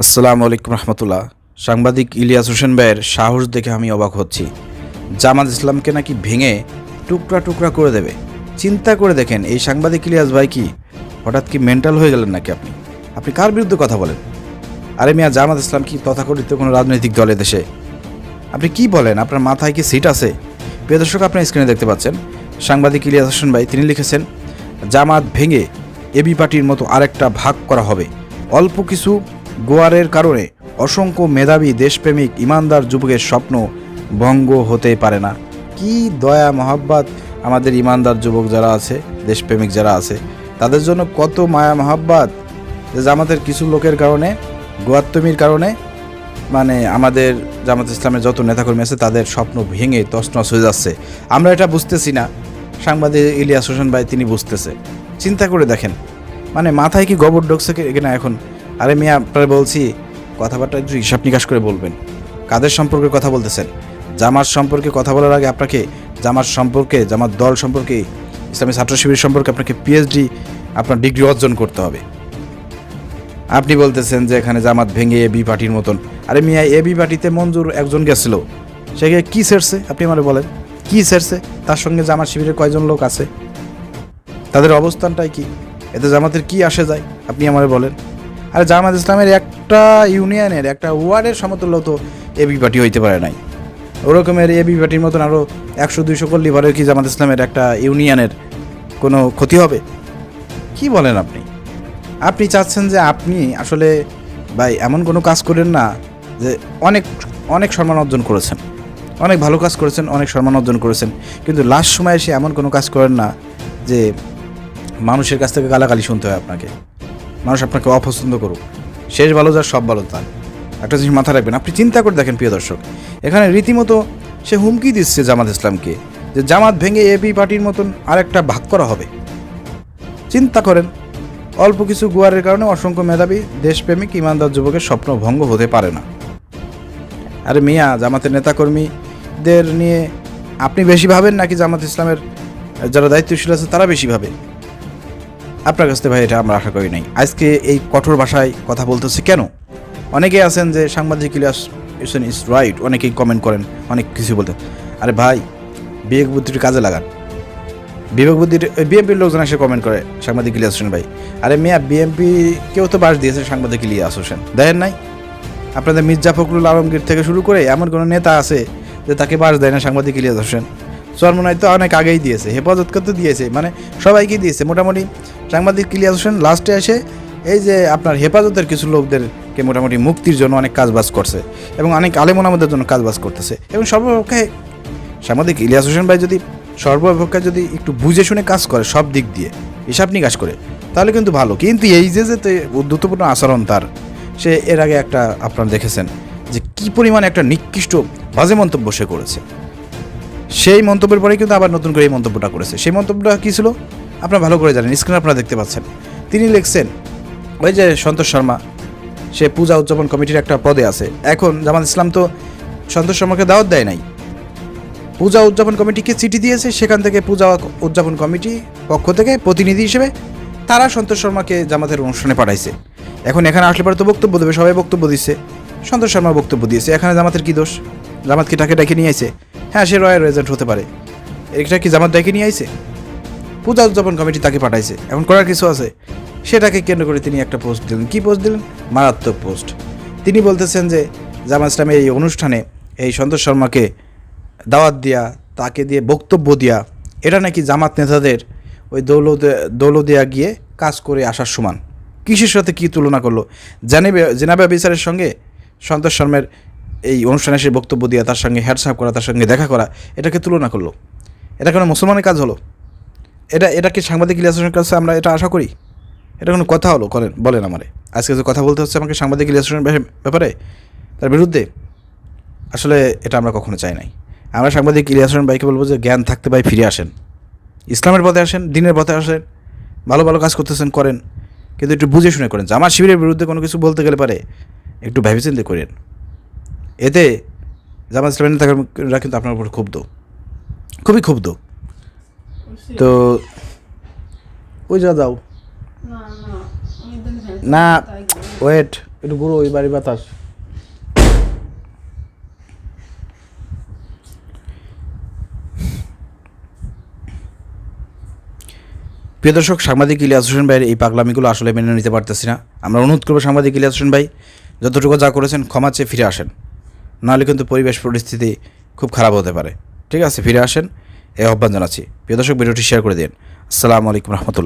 আসসালামু আলাইকুম রহমতুল্লাহ। সাংবাদিক ইলিয়াস হোসেন ভাইয়ের সাহস দেখে আমি অবাক হচ্ছি। জামাত ইসলামকে নাকি ভেঙে টুকরা টুকরা করে দেবে? চিন্তা করে দেখেন, এই সাংবাদিক ইলিয়াস ভাই কি? হঠাৎ কি মেন্টাল হয়ে গেলেন নাকি আপনি? আপনি কার বিরুদ্ধে কথা বলেন? আরে মিয়া, জামাত ইসলাম কি তথাকথিত কোনো রাজনৈতিক দলে দেশে আপনি কি বলেন? আপনার মাথায় কি সিট আছে? প্রিয় দর্শক আপনার স্ক্রিনে দেখতে পাচ্ছেন, সাংবাদিক ইলিয়াস হোসেন ভাই তিনি লিখেছেন, জামাত ভেঙে এবি পার্টির মতো আরেকটা ভাগ করা হবে। অল্প কিছু গোয়ারের কারণে অসংখ্য মেধাবী দেশপ্রেমিক ইমানদার যুবকের স্বপ্ন ভঙ্গ হতে পারে না। কি দয়া মহাব্বাত আমাদের ইমানদার যুবক যারা আছে, দেশপ্রেমিক যারা আছে, তাদের জন্য কত মায়া মহাব্বাত জামাতের কিছু লোকের কারণে গোয়াত্তমির কারণে মানে আমাদের জামাত ইসলামের যত নেতাকর্মী আছে, তাদের স্বপ্ন ভেঙে তছনছ হয়ে যাচ্ছে। আমরা এটা বুঝতেছি না। সাংবাদিক ইলিয়াস হোসেন ভাই, তিনি বুঝতেছে। চিন্তা করে দেখেন। মানে মাথায় কি গোবর ঢুকছে কিনা এখন? আরে মেয়ে, আপনারা বলছি, কথাবার্তা একটু হিসাব নিকাশ করে বলবেন। কাদের সম্পর্কে কথা বলতেছেন? জামার সম্পর্কে কথা বলার আগে আপনাকে, জামার সম্পর্কে জামাত দল সম্পর্কে, ইসলামী ছাত্র শিবির সম্পর্কে আপনাকে পিএইচডি আপনার ডিগ্রি অর্জন করতে হবে। আপনি বলতেছেন যে এখানে জামাত ভেঙে এ বি পার্টির মতন। আরে মিয়া এ বি পার্টিতে মঞ্জুর একজন গেছিল। সে কি সেরছে আপনি আমারে বলেন। কি সেরছে তার সঙ্গে জামাত শিবিরের কয়জন লোক আছে? তাদের অবস্থানটাই কি? এতে জামাতের কি আসে যায়? আপনি আমারে বলেন। আরে জামাত ইসলামের একটা ইউনিয়নের, একটা ওয়ার্ডের সমতুল্য তো এবি পার্টি হইতে পারে নাই। ওরকমের এবি পার্টির মতন আরও একশো, দুইশো করলে পরে কি জামাত ইসলামের একটা ইউনিয়নের কোনো ক্ষতি হবে? কি বলেন আপনি? আপনি চাচ্ছেন যে আপনি আসলে ভাই এমন কোনো কাজ করেন না যে অনেক অনেক সম্মান অর্জন করেছেন। অনেক ভালো কাজ করেছেন, অনেক সম্মান অর্জন করেছেন। কিন্তু লাস্ট সময় এসে এমন কোনো কাজ করেন না যে মানুষের কাছ থেকে গালাগালি শুনতে হয় আপনাকে। মানুষ আপনাকে অপছন্দ করুক। শেষ ভালো যার, সব ভালো তার। একটা জিনিস মাথায় রাখবেন, আপনি চিন্তা করে দেখেন, প্রিয় দর্শক। এখানে রীতিমতো সে হুমকি দিচ্ছে জামাত ইসলামকে যে জামাত ভেঙে এবি পার্টির মতন আরেকটা ভাগ করা হবে। চিন্তা করেন, অল্প কিছু গুয়ারের কারণে অসংখ্য মেধাবী, দেশপ্রেমিক, ইমানদার যুবকের স্বপ্ন ভঙ্গ হতে পারে না। আরে মিয়া, জামাতের নেতাকর্মীদের নিয়ে আপনি বেশি ভাবেন নাকি জামাত ইসলামের যারা দায়িত্বশীল আছে তারা বেশি ভাবে? আপনার কাছ থেকে ভাই, এটা আমরা আশা করি নাই। আজকে এই কঠোর ভাষায় কথা বলতেছি কেন? অনেকেই আছেন যে সাংবাদিক ইলিয়াস ইসন ইস রাইট, অনেকেই কমেন্ট করেন, অনেক কিছু বলতে। আরে ভাই, বিবেক বুদ্ধির কাজে লাগান। বিবেক বুদ্ধির বিএনপির লোকজন এসে কমেন্ট করে, সাংবাদিক ইলিয়াস হোসেন ভাই। আরে মিয়া, বিএনপি কেউ তো বাস দিয়েছে সাংবাদিক ইলিয়াস হোসেন। দেখেন নাই? আপনাদের মির্জা ফখরুল আলমগীর থেকে শুরু করে এমন কোনো নেতা আছে যে তাকে বাস দেয় না সাংবাদিক ইলিয়াস হোসেন। চরমনাই তো অনেক আগেই দিয়েছে হেফাজতকে তো দিয়েছে মানে সবাইকে দিয়েছে। মোটামুটি সাংবাদিক ইলিয়াস হোসেন লাস্টে এসে এই যে আপনার হেফাজতের কিছু লোকদেরকে মোটামুটি মুক্তির জন্য অনেক কাজবাজ করছে এবং অনেক আলেমন আমাদের জন্য কাজবাজ করতেছে। এবং সর্বপক্ষে সাংবাদিক ইলিয়াস হোসেন ভাই যদি সর্বপক্ষে যদি একটু বুঝে শুনে কাজ করে সব দিক দিয়ে, হিসাব নিকাশ করে, তাহলে কিন্তু ভালো। কিন্তু এই যে যে উদ্ধতপূর্ণ আচরণ তার, সে এর আগে একটা আপনারা দেখেছেন যে কি পরিমাণে একটা নিকৃষ্ট বাজে মন্তব্য সে করেছে। সেই মন্তব্যের পরে কিন্তু আবার নতুন করে এই মন্তব্যটা করেছে। সেই মন্তব্যটা কী ছিল? আপনারা ভালো করে জানেন স্ক্রিনে আপনারা দেখতে পাচ্ছেন। তিনি লিখছেন, ওই যে সন্তোষ শর্মা, সে পূজা উদযাপন কমিটির একটা পদে আছে। এখন জামাত ইসলাম তো সন্তোষ শর্মাকে দাওয়াত দেয় নাই। পূজা উদযাপন কমিটিকে চিঠি দিয়েছে, সেখান থেকে পূজা উদযাপন কমিটি পক্ষ থেকে প্রতিনিধি হিসেবে তারা সন্তোষ শর্মাকে জামাতের অনুষ্ঠানে পাঠাইছে। এখন এখানে আসলে পরে তো বক্তব্য দেবে, সবাই বক্তব্য দিচ্ছে। সন্তোষ শর্মা বক্তব্য দিয়েছে, এখানে জামাতের কী দোষ? জামাত কি তাকে ডেকে নিয়ে আইছে? হ্যাঁ সে রয়্যাল এজেন্ট হতে পারে। এটা কি জামাত ডেকে নিয়ে আইছে? পূজা উদযাপন কমিটি তাকে পাঠাইছে। এমন করার কিছু আছে? সেটাকে কেন্দ্র করে তিনি একটা পোস্ট দিলেন। কি পোস্ট দিলেন? মারাত্মক পোস্ট। তিনি বলতেছেন যে, জামাত ইসলামের এই অনুষ্ঠানে এই সন্তোষ শর্মাকে দাওয়াত দেওয়া তাকে দিয়ে বক্তব্য দিয়া, এটা নাকি জামাত নেতাদের ওই দৌলতে দৌলদিয়া গিয়ে কাজ করে আসার সমান। কিসের সাথে কী তুলনা করল? জানেবে জেনাবা বিচারের সঙ্গে সন্তোষ শর্মের এই অনুষ্ঠানে এসে বক্তব্য দেওয়া তার সঙ্গে হ্যাটসাপ করা, তার সঙ্গে দেখা করা, এটাকে তুলনা করল। এটা কোনো মুসলমানের কাজ হলো? এটা এটা কি সাংবাদিক ইলিয়াসের কাছে আমরা এটা আশা করি? এটা কোনো কথা হলো? করেন, বলেন আমারে। আজকে যে কথা বলতে হচ্ছে আমাকে সাংবাদিক ইলিয়াসের ব্যাপারে, তার বিরুদ্ধে, আসলে এটা আমরা কখনো চাই নাই। আমরা সাংবাদিক ইলিয়াস হোসেন ভাইকে বলব যে জ্ঞান থাকতে ভাই ফিরে আসেন। ইসলামের পথে আসেন, দিনের পথে আসেন, ভালো ভালো কাজ করতেছেন, করেন। কিন্তু একটু বুঝে শুনে করেন। জামাত শিবিরের বিরুদ্ধে কোনো কিছু বলতে গেলে পারে, একটু ভেবেচিন্তে করেন। এতে জামাত ইসলামের নেতাকর্মীরা কিন্তু আপনার উপর ক্ষুব্ধ। খুবই ক্ষুব্ধ। তো ওই যা যাও না ওয়েট একটু ঘুরো ওই বাড়ি বাতাস। প্রিয় দর্শক সাংবাদিক ইলিয়াস হোসেন ভাইয়ের এই পাগলামিগুলো আসলে মেনে নিতে পারতেছি না। আমরা অনুরোধ করব সাংবাদিক ইলিয়াস হোসেন ভাই যতটুকু যা করেছেন ক্ষমা চেয়ে ফিরে আসেন। নাহলে কিন্তু পরিবেশ পরিস্থিতি খুব খারাপ হতে পারে। ঠিক আছে, ফিরে আসেন। এই আহ্বান জানাচ্ছি। প্রিয় দর্শক, ভিডিওটি শেয়ার করে দিন। আসসালামু আলাইকুম রহমতুল্লাহ।